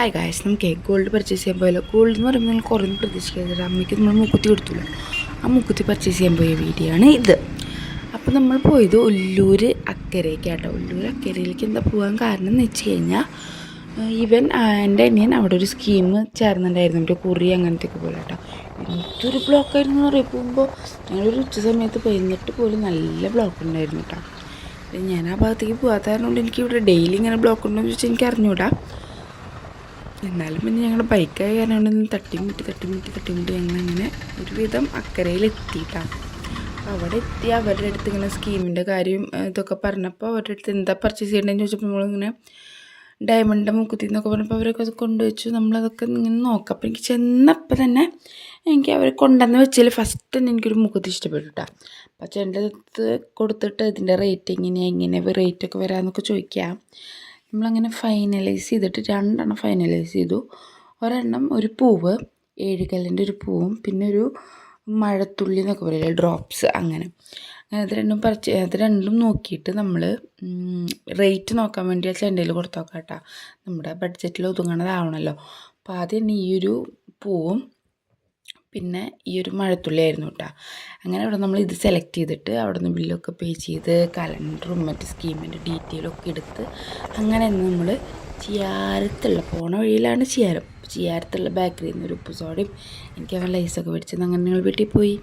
Hi guys നമുക്ക് gold purchase ചെയ്യാൻ പോയല്ലോ. ഗോൾഡ് എന്ന് പറയുമ്പോൾ നിങ്ങൾ കുറേ പ്രതീക്ഷിക്കാതെ അമ്മയ്ക്ക് നമ്മൾ മുക്കുത്തി കൊടുത്തില്ല. ആ മുക്കുത്തി പർച്ചേസ് ചെയ്യാൻ പോയ വീഡിയോ ആണ് ഇത്. അപ്പോൾ നമ്മൾ പോയത് ഒല്ലൂർ അക്കരയ്ക്കാട്ടോ. ഒല്ലൂർ അക്കരയിലേക്ക് എന്താ പോകാൻ കാരണം എന്ന് വെച്ച് കഴിഞ്ഞാൽ ഇവൻ എന്റെ അനിയൻ അവിടെ ഒരു സ്കീം ചേർന്നിട്ടുണ്ടായിരുന്നു. നമ്മുടെ കുറി അങ്ങനത്തെ ഒക്കെ പോലെ കേട്ടോ. എന്തൊരു ബ്ലോക്കായിരുന്നു എന്ന് പറയുമ്പോൾ ഞങ്ങളൊരു ഉച്ച സമയത്ത് പോയിരുന്നിട്ട് പോലും നല്ല ബ്ലോക്ക് ഉണ്ടായിരുന്നു കേട്ടോ. ഞാൻ ആ ഭാഗത്തേക്ക് പോകാത്ത കാരണം കൊണ്ട് എനിക്ക് ഇവിടെ ഡെയിലി ഇങ്ങനെ ബ്ലോക്ക് ഉണ്ടോ എന്ന് ചോദിച്ചാൽ എനിക്ക് അറിഞ്ഞൂടാ എന്നാലും പിന്നെ ഞങ്ങളുടെ ബൈക്കായ കാരണം കൊണ്ട് തട്ടിമുട്ടി തട്ടിമുട്ടി തട്ടിമുട്ടി ഞങ്ങൾ അങ്ങനെ ഒരുവിധം അക്കരയിലെത്തിയിട്ടാണ് അപ്പോൾ അവിടെ എത്തി അവരുടെ അടുത്ത് ഇങ്ങനെ സ്കീമിന്റെ കാര്യം ഇതൊക്കെ പറഞ്ഞപ്പോൾ അവരുടെ അടുത്ത് എന്താ പർച്ചേസ് ചെയ്യേണ്ടതെന്ന് ചോദിച്ചപ്പോൾ നമ്മളിങ്ങനെ ഡയമണ്ടിന്റെ മുക്കുത്തി എന്നൊക്കെ പറഞ്ഞപ്പോൾ അവരൊക്കെ അത് കൊണ്ടുവച്ചു. നമ്മളതൊക്കെ ഇങ്ങനെ നോക്കാം. അപ്പോൾ എനിക്ക് ചെന്നപ്പോൾ തന്നെ എനിക്ക് അവർ കൊണ്ടുവന്ന് വെച്ചതിൽ ഫസ്റ്റ് തന്നെ എനിക്കൊരു മുക്കുത്തി ഇഷ്ടപ്പെട്ടു കേട്ടോ അപ്പോൾ ചേട്ടന്റെ അടുത്ത് കൊടുത്തിട്ട് ഇതിന്റെ റേറ്റ് എങ്ങനെയാണ് എങ്ങനെ റേറ്റ് ഒക്കെ വരാമെന്നൊക്കെ ചോദിക്കാം. നമ്മളങ്ങനെ ഫൈനലൈസ് ചെയ്തിട്ട് രണ്ടെണ്ണം ഫൈനലൈസ് ചെയ്തു. ഒരെണ്ണം ഒരു പൂവ് ഏഴുകല്ലിന്റെ ഒരു പൂവും പിന്നെ ഒരു മഴത്തുള്ളി എന്നൊക്കെ പറയില്ലേ ഡ്രോപ്സ് അങ്ങനെ. അത് രണ്ടും പറിച്ച് അത് രണ്ടും നോക്കിയിട്ട് നമ്മൾ റേറ്റ് നോക്കാൻ വേണ്ടി ആ ചെണ്ടയിൽ കൊടുത്തു നോക്കാം കേട്ടോ നമ്മുടെ ബഡ്ജറ്റിൽ ഒതുങ്ങണതാവണമല്ലോ അപ്പോൾ ആദ്യം ഈ ഒരു പൂവും പിന്നെ ഈ ഒരു മഴത്തുള്ളി ആയിരുന്നു കേട്ടോ അങ്ങനെ അവിടെ നമ്മൾ ഇത് സെലക്ട് ചെയ്തിട്ട് അവിടെ നിന്ന് ബില്ലൊക്കെ പേ ചെയ്ത് കലണ്ടറും മറ്റ് സ്കീമിന്റെ ഡീറ്റെയിലും ഒക്കെ എടുത്ത് അങ്ങനെ നമ്മൾ ചിയാരത്തുള്ള പോണ വഴിയിലാണ് ചിയാരം. ചിയാരത്തുള്ള ബേക്കറിയിൽ നിന്ന് ഒരു ഉപ്പ് സോഡയും എനിക്ക് അവൻ ലൈസൊക്കെ മേടിച്ചത് അങ്ങനെ ഞങ്ങൾ വീട്ടിൽ പോയി.